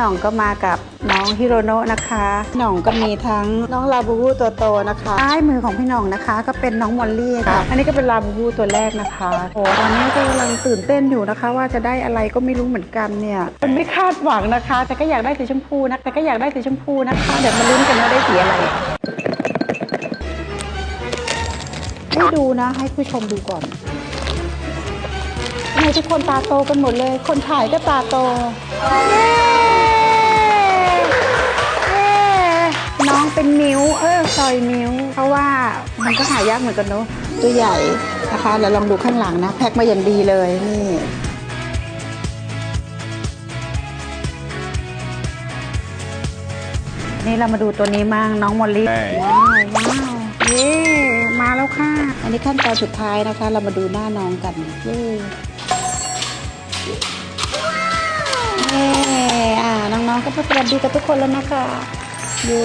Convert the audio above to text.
หน่องก็มากับน้องฮิโรโนะนะคะพี่หน่องก็มีทั้งน้องลาบูบูตัวโตนะคะซ้ายมือของพี่หน่องนะคะ ก็เป็นน้องมอลลี่ค่ะ อันนี้ก็เป็นลาบูบูตัวแรกนะคะโอ้ตอนนี้ก็กำลังตื่นเต้นอยู่นะคะ ว่าจะได้อะไรก็ไม่รู้เหมือนกันเนี่ยมันไม่คาดหวังนะคะ แต่ก็อยากได้สีชมพูนะแต่ก็อยากได้สีชมพูนะคะเดี๋ยวมาลุ้นกันว่าได้สีอะไรให้ดูนะ ให้ผู้ชมดูก่อนทำไมทุกคนตาโตกันหมดเลย คนถ่ายก็ตาโต เป็นมิ้ว เออซอยมิ้ว เพราะว่ามันก็หายากเหมือนกันเนาะตัวใหญ่นะคะแล้วลองดูข้างหลังนะ แพ็คมาอย่างดีเลยนี่นี่เรามาดูตัวนี้มั่งน้องมอลลี่ใช่ว้าวว้าวเย้มาแล้วค่ะ อันนี้ขั้นตอนสุดท้ายนะคะ เรามาดูหน้าน้องกันเย้เย้อ่าน้องๆก็มาสวัสดีกับทุกคนแล้วนะคะเย้